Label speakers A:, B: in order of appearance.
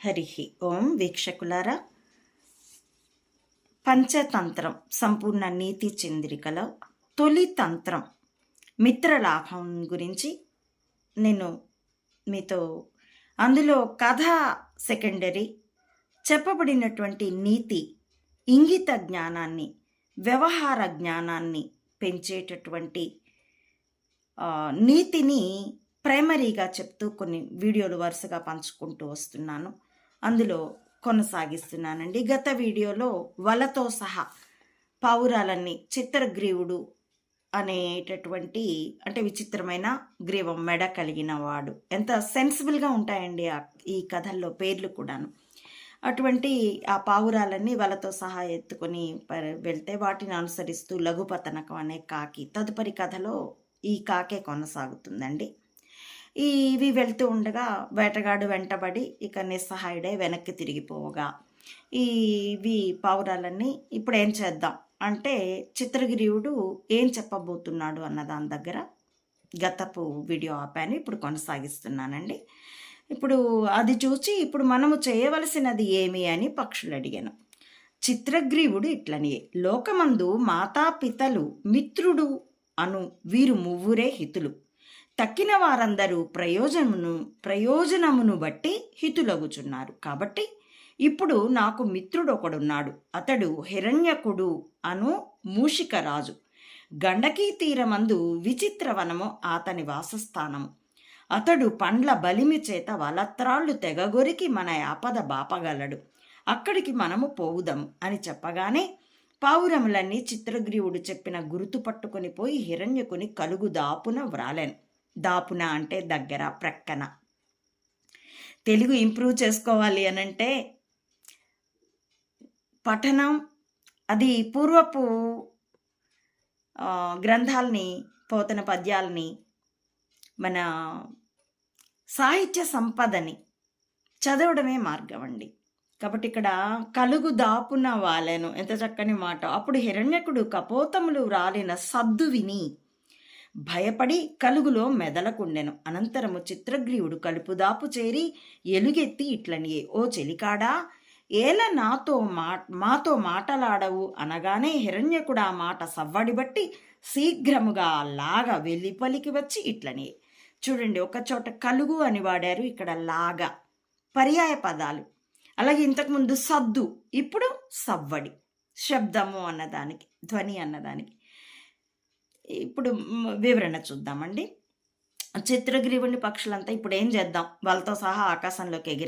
A: హరి ఓం వీక్షకులారా. పంచతంత్రం సంపూర్ణ నీతి చంద్రికలో తొలి తంత్రం మిత్రలాభం గురించి నేను మీతో అందులో కథ సెకండరీ చెప్పబడినటువంటి నీతి ఇంగిత జ్ఞానాన్ని వ్యవహార జ్ఞానాన్ని పెంచేటటువంటి నీతిని ప్రైమరీగా చెప్తూ కొన్ని వీడియోలు వరుసగా పంచుకుంటూ వస్తున్నాను. అందులో కొనసాగిస్తున్నానండి. గత వీడియోలో వలతో సహా పావురాలన్నీ చిత్రగ్రీవుడు అనేటటువంటి అంటే విచిత్రమైన గ్రీవం మెడ కలిగిన వాడు. ఎంత సెన్సిబుల్గా ఉంటాయండి ఆ- ఈ కథల్లో పేర్లు కూడాను. అటువంటి ఆ పావురాలన్నీ వలతో సహా ఎత్తుకొని ప- వెళ్తే వాటిని అనుసరిస్తూ లఘుపతనకం అనే కాకి తదుపరి కథలో ఈ కాకే కొనసాగుతుందండి. ఇవి వెళ్తూ ఉండగా వేటగాడు వెంటబడి ఇక నిస్సహాయుడే వెనక్కి తిరిగిపోవగా ఈ ఇవి పావురాలన్నీ ఇప్పుడు ఏం చేద్దాం? అంటే చిత్రగిరియుడు ఏం చెప్పబోతున్నాడు అన్న దాని దగ్గర గతపు వీడియో ఆపాను. ఇప్పుడు కొనసాగిస్తున్నానండి. ఇప్పుడు అది చూసి ఇప్పుడు మనము చేయవలసినది ఏమి అని పక్షులు అడిగాను. చిత్రగ్రీవుడు ఇట్లని లోకమందు మాతాపితలు మిత్రుడు అను వీరు మువ్వురే హితులు. తక్కిన వారందరూ ప్రయోజనమును ప్రయోజనమును బట్టి హితులగుచున్నారు. కాబట్టి ఇప్పుడు నాకు మిత్రుడు ఒకడున్నాడు అతడు హిరణ్యకుడు అను మూషికరాజు. గండకీ తీరమందు విచిత్రవనము అతని వాసస్థానము. అతడు పండ్ల బలిమి చేత వలత్రాళ్ళు తెగగొరికి మన ఆపద బాపగలడు. అక్కడికి మనము పోవుదాము అని చెప్పగానే పావురములన్నీ చిత్రగ్రీవుడు చెప్పిన గుర్తు పట్టుకొని పోయి హిరణ్యకుని కలుగు దాపున వ్రాలెను. దాపున అంటే దగ్గర ప్రక్కన. తెలుగు ఇంప్రూవ్ చేసుకోవాలి అనంటే పఠనం అది పూర్వపు గ్రంథాలని పోతన పద్యాలని మన సాహిత్య సంపదని చదవడమే మార్గం అండి. కాబట్టి ఇక్కడ కలుగు దాపున వాలెను ఎంత చక్కని మాట. అప్పుడు హిరణ్యకుడు కపోతములు రాలిన సద్దు విని భయపడి కలుగులో మెదలకుండెను. అనంతరము చిత్రగ్రీవుడు కలుపుదాపు చేరి ఎలుగెత్తి ఇట్లనియే ఓ చెలికాడా ఏల నాతో మా మాతో మాటలాడవు అనగానే హిరణ్యకుడు ఆ మాట సవ్వడిబట్టి శీఘ్రముగా లాగా వెలిపలికి వచ్చి ఇట్లనియే చూడండి ఒక చోట కలుగు అని వాడారు ఇక్కడ లాగా. పర్యాయ పదాలు. అలాగే ఇంతకుముందు సద్దు ఇప్పుడు సవ్వడి. శబ్దము అన్నదానికి ధ్వని అన్నదానికి. ఇప్పుడు వివరణ చూద్దామండి. చిత్రగ్రీవుని పక్షులంతా ఇప్పుడు ఏం చేద్దాం? వాళ్ళతో సహా ఆకాశంలోకి ఎగిరాం.